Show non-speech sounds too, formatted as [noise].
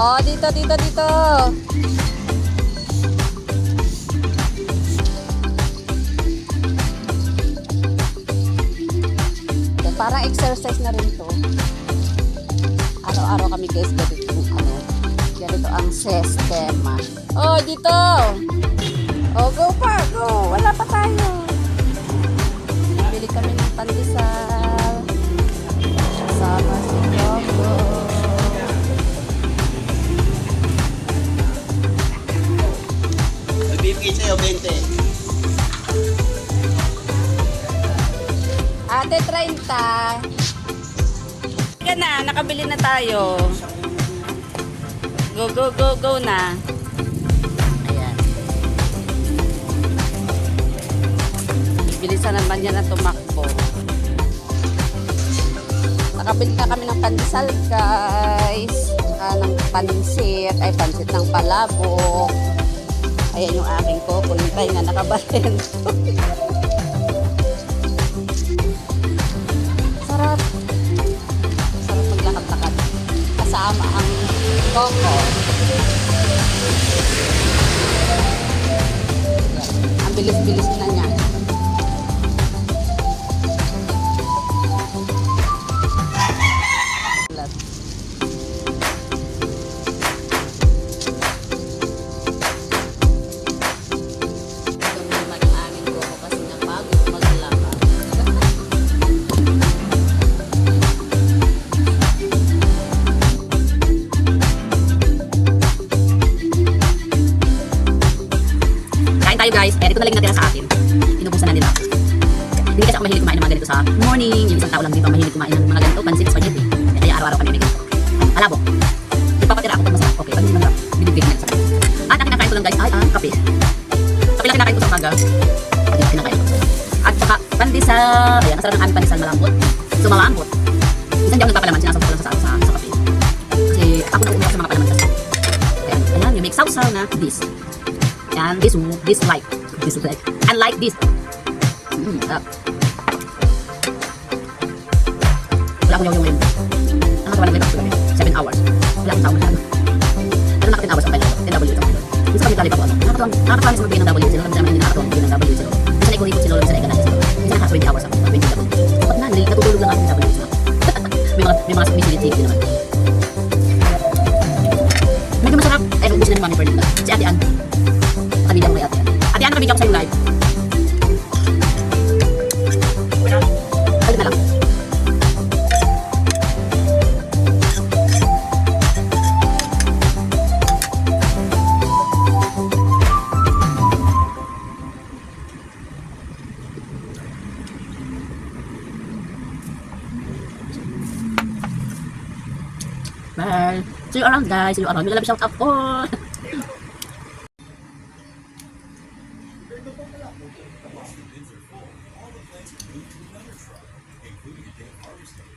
Oh, dito, dito, dito. Parang exercise na rin to. Araw-araw kami guys ganito ano. Ganito ang sistema. Oh, dito. Oh, go pa, go. Wala pa tayo. Ate 30. Ka na, nakabili na tayo. Go, go, go, go na. Ayan. Bilisan naman yan na tumakbo. Nakabili na kami ng pandesal, guys. Saka ng pansit. Ay, pansit ng palabok. Ayan yung aking. Yung tayo nga nakabalin. [laughs] Kasama ang coco. Ang bilis-bilis na niya. Tayo guys. Eh, ito na lang yung natira sa akin. Inubusan na nila. Hindi kasi ako mahilig kumain ng mga ganito sa morning. Yung isang tao lang dito ang mahilig kumain ng mga ganito. Pansit, spaghetti. Kaya araw-araw kami may ganito. Alabo. Ipapatira ako pag masarap. Okay, pag hindi masarap, binibigay na sa akin. At ang kinakain ko lang guys ay ang kape. Kape lang kinakain ko sa umaga. At yung kinakain ko. At saka pandesal. Ayan, masarap ng aming pandesal malambot. So malambot. Minsan di ako nagpapalaman. Sinasabot ko lang sa, sa, sa kape. Kasi ako na umuha sa mga palaman kasi. Ayan, ayan, you make sausaw na this. And this this like this like and like this. Mm, sarap. Wala akong yaw-yaw ngayon. Nakakawa ng breakfast kami. 7 hours. Wala akong tao masyado. Pero naka 10 hours ang kanya. 10 W ang kanya. Minsan kami galing ako ano. Nakakatawa. Nakakatawa sa magbigay ng W. Sino kami sa mga hindi nakakatawa magbigay ng W. Sino. Minsan ikot-ikot sino. Minsan ikot sino. Minsan naka 20 hours ako. 20 W. Dapat na. nali- Natutulog lang ako sa W. Sino. [laughs] may mga may mga sumisilid din naman. Medyo masarap. Ay, ubusin na ni Mami Ferdinand. Si Ate Ann. Nakabili ako sa'yo live. Bye. See you around guys. See you around. May shout out po. [laughs] Once the bins are full, all the plants are moved to another truck, including a day of harvesting.